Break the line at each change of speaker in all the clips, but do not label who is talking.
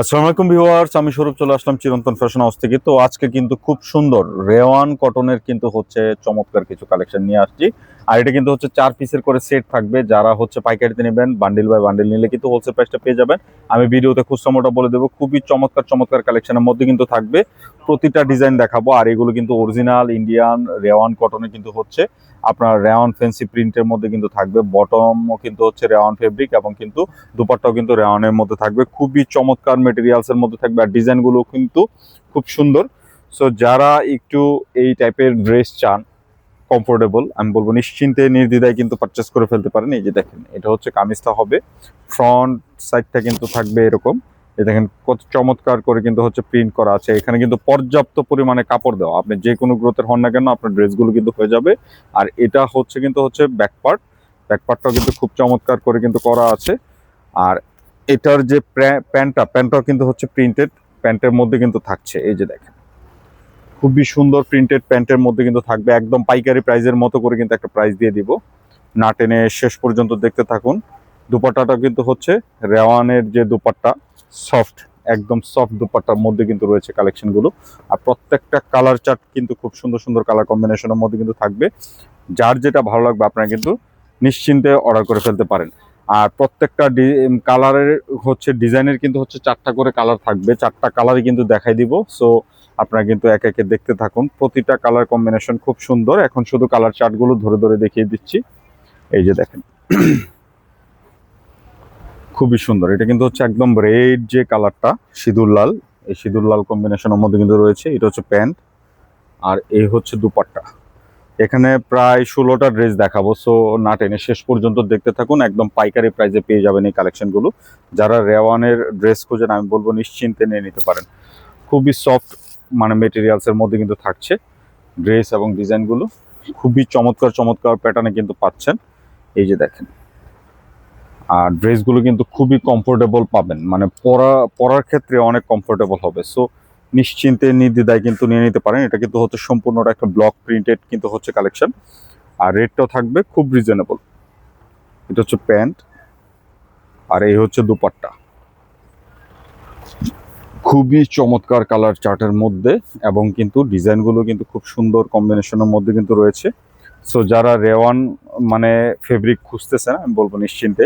আসসালামু আলাইকুম ভিউয়ার্স, আমি স্বরূপ চলে আসলাম চিরন্তন ফ্যাশন হাউস থেকে। তো আজকে কিন্তু খুব সুন্দর রেওয়ান কটনের কিন্তু হচ্ছে চমৎকার কিছু কালেকশন নিয়ে আসছি। আর এটা কিন্তু হচ্ছে চার পিসের করে সেট থাকবে। যারা হচ্ছে পাইকারিতে নেবেন বান্ডিল বাই বান্ডিল নিলে কিন্তু হোলসেল প্রাইসটা পেয়ে যাবেন। আমি ভিডিওতে খুচরা মোটা বলে দেবো, খুবই চমৎকার চমৎকার কালেকশনের মধ্যে কিন্তু থাকবে। প্রতিটা ডিজাইন দেখাবো, আর এগুলো কিন্তু অরিজিনাল ইন্ডিয়ান রেওয়ান কটনে কিন্তু হচ্ছে আপনার রেওয়ান ফেন্সি প্রিন্টের মধ্যে কিন্তু থাকবে। বটমও কিন্তু হচ্ছে রেওয়ান ফেব্রিক এবং কিন্তু দুপাট্টাও কিন্তু রেওয়ানের মধ্যে থাকবে। খুবই চমৎকার মেটেরিয়ালস এর মধ্যে থাকবে। আর ডিজাইনগুলো কিন্তু খুব সুন্দর। সো যারা একটু এই টাইপের ড্রেস চান কমফোর্টেবল আমি বলব নিশ্চিন্তে, নির্দ্বিধায় কিন্তু পারচেস করে ফেলতে পারেন। এই যে দেখেন, এটা হচ্ছে কামিজটা হবে। ফ্রন্ট সাইডটা কিন্তু থাকবে এরকম। এই দেখেন, কত চমৎকার করে কিন্তু হচ্ছে প্রিন্ট করা আছে। এখানে কিন্তু পর্যাপ্ত পরিমাণে কাপড় দেওয়া। আপনি যে কোনো গ্রোথের হন না কেন, আপনার ড্রেসগুলো কিন্তু হয়ে যাবে। আর এটা হচ্ছে কিন্তু হচ্ছে ব্যাক পার্ট ব্যাক পার্টটাও কিন্তু খুব চমৎকার করে কিন্তু করা আছে। আর এটার যে প্যান্টটা, প্যান্টটাও কিন্তু হচ্ছে প্রিন্টেড প্যান্টের মধ্যে কিন্তু থাকছে। এই যে দেখেন খুবই সুন্দর প্রিন্টেড প্যান্টের মধ্যে কিন্তু থাকবে। একদম পাইকারি প্রাইজের মতো করে কিন্তু একটা প্রাইস দিয়ে দিব। না টেনে শেষ পর্যন্ত দেখতে থাকুন। দুপাট্টাটা কিন্তু হচ্ছে রেওয়ানের যে দুপাট্টা সফট একদম সফট দুপাট্টার মধ্যে কিন্তু রয়েছে কালেকশনগুলো আর প্রত্যেকটা কালার চার্ট কিন্তু খুব সুন্দর সুন্দর কালার কম্বিনেশনের মধ্যে কিন্তু থাকবে। যার যেটা ভালো লাগবে আপনারা কিন্তু নিশ্চিন্তে অর্ডার করে ফেলতে পারেন। আর প্রত্যেকটা কালারের হচ্ছে ডিজাইনের কিন্তু হচ্ছে চারটা করে কালার থাকবে। চারটা কালারই কিন্তু দেখাই দিব। সো আপনারা কিন্তু এক একে দেখতে থাকুন। প্রতিটা কালার কম্বিনেশন খুব সুন্দর। এখন শুধু কালার চার্টগুলো ধরে ধরে দেখিয়ে দিচ্ছি। এই যে দেখেন। খুবই সুন্দর। এটা কিন্তু হচ্ছে একদম রেড যে কালারটা সিঁদুর লাল। এই সিঁদুর লাল কম্বিনেশনের মধ্যে কিন্তু রয়েছে। এটা হচ্ছে প্যান্ট। আর এই হচ্ছে দুপাট্টা। এখানে প্রায় ষোলোটা ড্রেস দেখাবো। সো না টেনে শেষ পর্যন্ত দেখতে থাকুন। একদম পাইকারি প্রাইসে পেয়ে যাবেন এই কালেকশনগুলো যারা রেওয়ানের ড্রেস খুঁজেন, আমি বলব নিশ্চিন্তে নিয়ে নিতে পারেন। খুবই সফট মানে মেটেরিয়ালসের মধ্যে কিন্তু থাকছে। ড্রেস এবং ডিজাইনগুলো খুবই চমৎকার চমৎকার প্যাটার্নে কিন্তু পাচ্ছেন। এই যে দেখেন। আর ড্রেসগুলো কিন্তু খুবই কমফোর্টেবল পাবেন। মানে পরা, পরার ক্ষেত্রে অনেক কমফোর্টেবল হবে। সো নিশ্চিন্তে নির্দ্বিধায় কিন্তু নিয়ে নিতে পারেন। এটা কিন্তু হচ্ছে সম্পূর্ণটা একটা ব্লক প্রিন্টেড কিন্তু হচ্ছে কালেকশন আর রেটটাও থাকবে খুব রিজনেবল এটা হচ্ছে প্যান্ট। আর এই হচ্ছে দুপাট্টা। খুবই চমৎকার কালার চার্টের মধ্যে এবং কিন্তু ডিজাইনগুলো কিন্তু খুব সুন্দর কম্বিনেশনের মধ্যে কিন্তু রয়েছে। সো যারা রেওয়ান মানে ফেব্রিক খুঁজতেছে না, আমি বলব নিশ্চিন্তে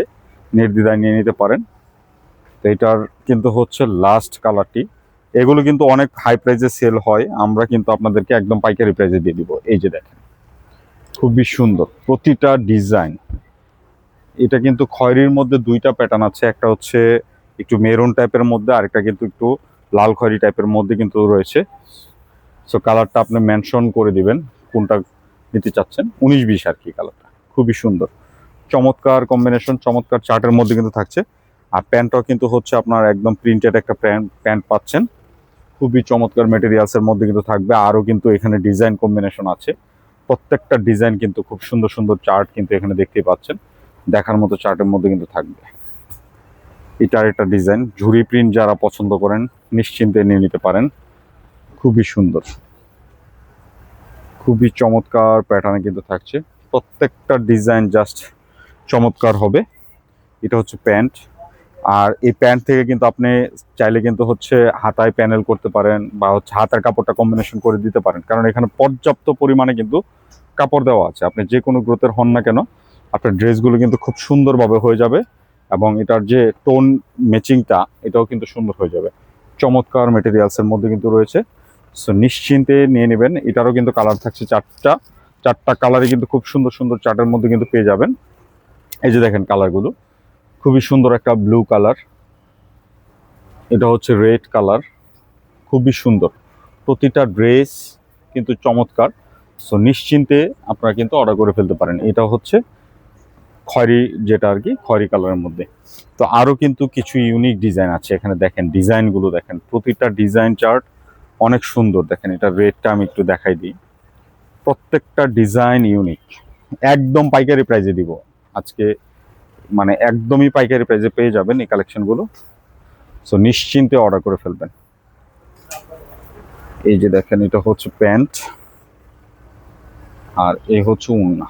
নির্দ্বিধায় নিয়ে নিতে পারেন। তো এটার কিন্তু হচ্ছে লাস্ট কালারটি এগুলো কিন্তু অনেক হাই প্রাইসে সেল হয়। আমরা কিন্তু আপনাদেরকে একদম পাইকারি প্রাইসে দিয়ে দিব। এই যে দেখেন, খুবই সুন্দর প্রতিটা ডিজাইন এটা কিন্তু খয়েরির মধ্যে দুইটা প্যাটার্ন আছে। একটা হচ্ছে একটু মেরুন টাইপের মধ্যে, আরেকটা কিন্তু একটু লাল খয়েরি টাইপের মধ্যে কিন্তু রয়েছে। সো কালারটা আপনি মেনশন করে দিবেন, কোনটা নিতে চাচ্ছেন। উনিশ বিশ আর কি কালারটা খুবই সুন্দর। চমৎকার কম্বিনেশন চমৎকার চার্টের মধ্যে কিন্তু থাকছে। আর প্যান্টটাও কিন্তু হচ্ছে আপনার একদম প্রিন্টেড একটা প্যান্ট প্যান্ট পাচ্ছেন। খুবই চমৎকার মেটেরিয়ালসের মধ্যে কিন্তু থাকবে। আরও কিন্তু এখানে ডিজাইন কম্বিনেশন আছে। প্রত্যেকটা ডিজাইন কিন্তু খুব সুন্দর সুন্দর চার্ট কিন্তু এখানে দেখতেই পাচ্ছেন। দেখার মতো চার্টের মধ্যে কিন্তু থাকবে। এটার একটা ডিজাইন ঝুড়ি প্রিন্ট যারা পছন্দ করেন নিশ্চিন্তে নিয়ে নিতে পারেন। খুবই সুন্দর। খুবই চমৎকার প্যাটার্নে কিন্তু থাকছে। প্রত্যেকটা ডিজাইন জাস্ট চমৎকার হবে। এটা হচ্ছে প্যান্ট আর এই প্যান্ট থেকে কিন্তু আপনি চাইলে কিন্তু হচ্ছে হাতায় প্যানেল করতে পারেন বা হচ্ছে হাতার কাপড়টা কম্বিনেশন করে দিতে পারেন। কারণ এখানে পর্যাপ্ত পরিমাণে কিন্তু কাপড় দেওয়া আছে। আপনি যে কোনো গ্রোথের হন না কেন, আপনার ড্রেসগুলো কিন্তু খুব সুন্দরভাবে হয়ে যাবে এবং এটার যে টোন ম্যাচিংটা এটাও কিন্তু সুন্দর হয়ে যাবে। চমৎকার মেটেরিয়ালসের মধ্যে কিন্তু রয়েছে। সো নিশ্চিন্তে নিয়ে নেবেন। এটারও কিন্তু কালার থাকছে চারটা। চারটা কালারই কিন্তু খুব সুন্দর সুন্দর চার্টের মধ্যে কিন্তু পেয়ে যাবেন। এই যে দেখেন কালারগুলো খুবই সুন্দর একটা ব্লু কালার এটা হচ্ছে রেড কালার খুবই সুন্দর। প্রতিটা ড্রেস কিন্তু চমৎকার। সো নিশ্চিন্তে আপনারা কিন্তু অর্ডার করে ফেলতে পারেন। এটা হচ্ছে খয়রি যেটা আর কি, খয়রি কালারের মধ্যে। তো আরও কিন্তু কিছু ইউনিক ডিজাইন আছে। এখানে দেখেন, ডিজাইনগুলো দেখেন, প্রতিটা ডিজাইন চার্ট অনেক সুন্দর। দেখেন, এটা রেটটা আমি একটু দেখাই দিই। প্রত্যেকটা ডিজাইন ইউনিক একদম পাইকারি প্রাইজে দিব। আজকে মানে একদমই পাইকারি প্রাইজে পেয়ে যাবেন এই কালেকশনগুলো সো নিশ্চিন্তে অর্ডার করে ফেলবেন। এই যে দেখেন, এটা হচ্ছে প্যান্ট। আর এই হচ্ছে উন্না।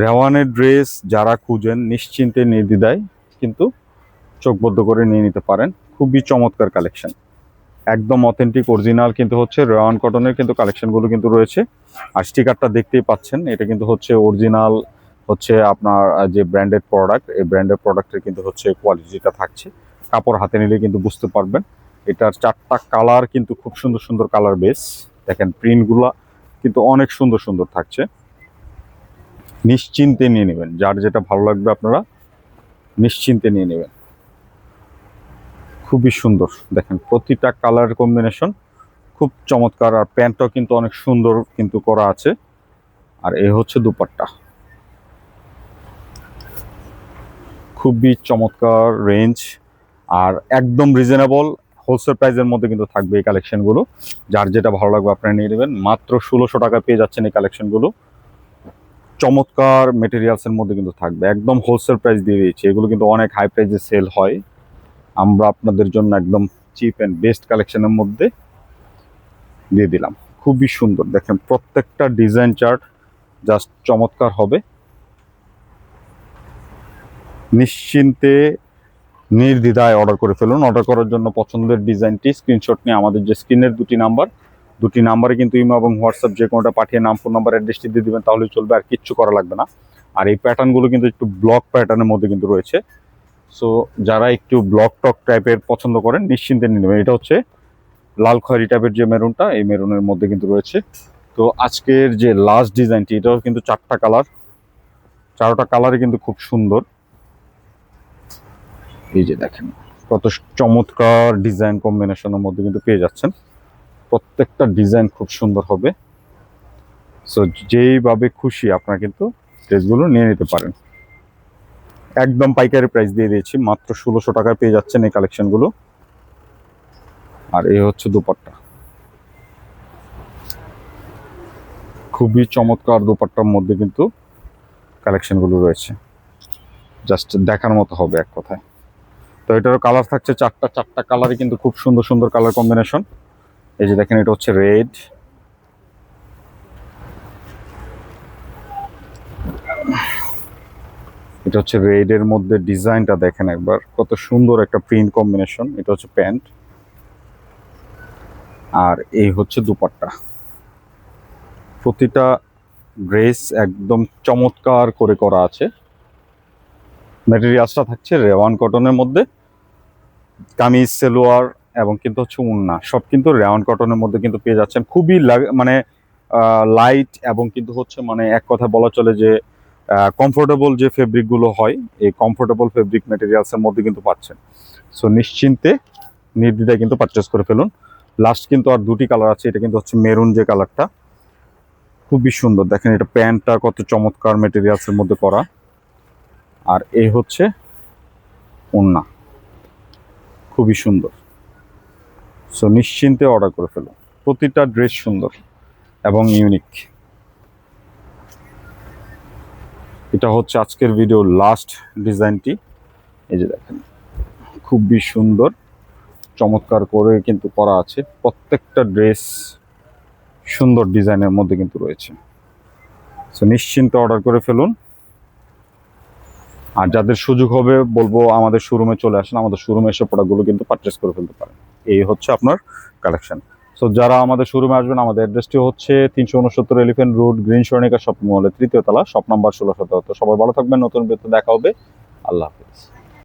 রেওয়ানের ড্রেস যারা খুঁজেন নিশ্চিন্তে নির্দ্বিধায় কিন্তু চোখবদ্ধ করে নিয়ে নিতে পারেন। খুবই চমৎকার কালেকশন একদম অথেন্টিক অরিজিনাল কিন্তু হচ্ছে রেওয়ান কটনের কিন্তু কালেকশনগুলো কিন্তু রয়েছে। আর স্টিকারটা দেখতেই পাচ্ছেন, এটা কিন্তু হচ্ছে অরিজিনাল হচ্ছে আপনার যে ব্র্যান্ডেড প্রোডাক্ট এই ব্র্যান্ডেড প্রোডাক্টের কিন্তু হচ্ছে কোয়ালিটিটা থাকছে। কাপড় হাতে নিলে কিন্তু বুঝতে পারবেন। এটার চারটা কালার কিন্তু খুব সুন্দর সুন্দর কালার বেস দেখেন প্রিন্টগুলো কিন্তু অনেক সুন্দর সুন্দর থাকছে। নিশ্চিন্তে নিয়ে নেবেন। যার যেটা ভালো লাগবে আপনারা নিশ্চিন্তে নিয়ে নেবেন। খুবই সুন্দর। দেখেন, প্রতিটা কালার কম্বিনেশন খুব চমৎকার। আর প্যান্টটাও কিন্তু অনেক সুন্দর কিন্তু করা আছে। আর এ হচ্ছে দুপাট্টা। খুবই চমৎকার রেঞ্জ আর একদম রিজনেবল হোলসেল প্রাইসের মধ্যে কিন্তু থাকবে এই কালেকশনগুলো যার যেটা ভালো লাগবে আপনারা নিয়ে নেবেন। মাত্র ষোলোশো টাকা পেয়ে যাচ্ছেন এই কালেকশনগুলো চমৎকার মেটেরিয়ালসের মধ্যে কিন্তু থাকবে। একদম হোলসেল প্রাইস দিয়ে দিয়েছি। এগুলো কিন্তু অনেক হাই প্রাইসে সেল হয়। আমরা আপনাদের জন্য একদম চিপ অ্যান্ড বেস্ট কালেকশনের মধ্যে দিয়ে দিলাম। খুবই সুন্দর। দেখেন প্রত্যেকটা ডিজাইন চার্ট জাস্ট চমৎকার হবে। নিশ্চিন্তে নির্দ্বিধায় অর্ডার করে ফেলুন। অর্ডার করার জন্য পছন্দের ডিজাইনটি স্ক্রিনশট নিয়ে আমাদের যে স্ক্রিনের দুটি নাম্বার দুটি নাম্বারে কিন্তু ইমো এবং হোয়াটসঅ্যাপ যে কোনোটা পাঠিয়ে নাম, ফোন নাম্বার, অ্যাড্রেসটি দিয়ে দিবেন, তাহলে চলবে আর কিচ্ছু করা লাগবে না। আর এই প্যাটার্নগুলো কিন্তু একটু ব্লক প্যাটার্নের মধ্যে কিন্তু রয়েছে। সো যারা একটু ব্লক টক টাইপের পছন্দ করেন, নিশ্চিন্তে নিয়ে নেবেন। এটা হচ্ছে লাল খয়েরি টাইপের যে মেরুনটা, এই মেরুনের মধ্যে কিন্তু রয়েছে। তো, আজকের যে লাস্ট ডিজাইনটি এটাও কিন্তু চারটা কালার চারোটা কালারই কিন্তু খুব সুন্দর। এই যে দেখেন, কত চমৎকার ডিজাইন কম্বিনেশনের মধ্যে কিন্তু পেয়ে যাচ্ছেন। প্রত্যেকটা ডিজাইন খুব সুন্দর হবে। সো যেইভাবে খুশি আপনারা কিন্তু ড্রেসগুলো নিয়ে নিতে পারেন। একদম পাইকারি প্রাইস দিয়ে দিয়েছি, মাত্র ষোলোশো টাকায় পেয়ে যাচ্ছেন এই কালেকশনগুলো আর এই হচ্ছে দুপাট্টা। খুবই চমৎকার দুপাট্টার মধ্যে কিন্তু কালেকশনগুলো রয়েছে। জাস্ট দেখার মতো হবে এক কথায়। তো এটারও কালার থাকছে চারটা চারটা কালারই কিন্তু খুব সুন্দর সুন্দর কালার কম্বিনেশন এই যে দেখেন, এটা হচ্ছে রেড এটা হচ্ছে রেডের মধ্যে ডিজাইনটা দেখেন একবার। কত সুন্দর একটা প্রিন্ট কম্বিনেশন এটা হচ্ছে প্যান্ট। আর এই হচ্ছে দুপাট্টা। প্রতিটা ড্রেস একদম চমৎকার করে করা আছে। ম্যাটেরিয়ালসটা থাকছে রেওয়ান কটনের মধ্যে। কামিজ, সেলোয়ার এবং কিন্তু হচ্ছে উন্না। সব কিন্তু রেওয়ান কটনের মধ্যে কিন্তু পেয়ে যাচ্ছেন। খুবই মানে লাইট এবং কিন্তু হচ্ছে মানে এক কথা বলা চলে যে কমফোর্টেবল যে ফেব্রিকগুলো হয়, এই কমফোর্টেবল ফেব্রিক ম্যাটেরিয়ালসের মধ্যে কিন্তু পাচ্ছেন। সো নিশ্চিন্তে নির্দ্বিধায় কিন্তু পারচেস করে ফেলুন। লাস্ট কিন্তু আর দুটি কালার আছে, এটা কিন্তু হচ্ছে মেরুন যে কালারটা খুবই সুন্দর। দেখেন এটা প্যান্টটা কত চমৎকার ম্যাটেরিয়ালসের মধ্যে করা। আর এই হচ্ছে ওন্না খুবই সুন্দর। সো নিশ্চিন্তে অর্ডার করে ফেলুন প্রতিটা ড্রেস সুন্দর এবং ইউনিক এটা হচ্ছে আজকের ভিডিও লাস্ট ডিজাইনটি এই যে দেখেন, খুবই সুন্দর, চমৎকার করে কিন্তু করা আছে। প্রত্যেকটা ড্রেস সুন্দর ডিজাইনের মধ্যে কিন্তু রয়েছে। সো নিশ্চিন্তে অর্ডার করে ফেলুন। আর যাদের সুযোগ হবে, বলব আমাদের শোরুমে চলে আসেন। আমাদের শোরুমে এসে প্রোডাক্টগুলো কিন্তু পারচেস করে ফেলতে পারেন। এই হচ্ছে আপনার কালেকশন সো যারা আমাদের শোরুমে আসবেন, আমাদের অ্যাড্রেসটি হচ্ছে তিনশো উনসত্তর এলিফেন্ট রোড গ্রিন সরণিকা শপিং মলের তৃতীয় তলা শপ নাম্বার ষোলো শত সবাই ভালো থাকবেন, নতুন বেতন দেখা হবে। আল্লাহ হাফিজ।